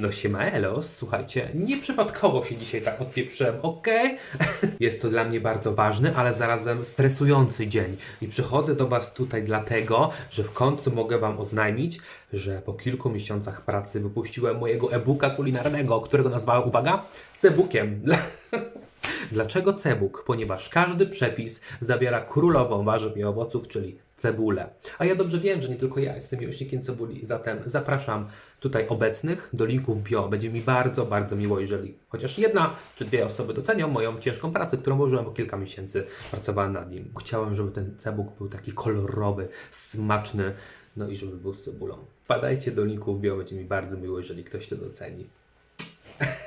No siemaelos, słuchajcie, nieprzypadkowo się dzisiaj tak odpieprzyłem, okej? Jest to dla mnie bardzo ważny, ale zarazem stresujący dzień. I przychodzę do Was tutaj dlatego, że w końcu mogę Wam oznajmić, że po kilku miesiącach pracy wypuściłem mojego e-booka kulinarnego, którego nazwałem, uwaga, cebukiem. Dlaczego cebuk? Ponieważ każdy przepis zawiera królową warzyw i owoców, czyli cebulę. A ja dobrze wiem, że nie tylko ja jestem miłośnikiem cebuli, zatem zapraszam tutaj obecnych do linków bio. Będzie mi bardzo, bardzo miło, jeżeli chociaż jedna czy dwie osoby docenią moją ciężką pracę, którą użyłem po kilka miesięcy, pracowałem nad nim. Chciałem, żeby ten cebuk był taki kolorowy, smaczny, no i żeby był z cebulą. Wpadajcie do linków bio, będzie mi bardzo miło, jeżeli ktoś to doceni.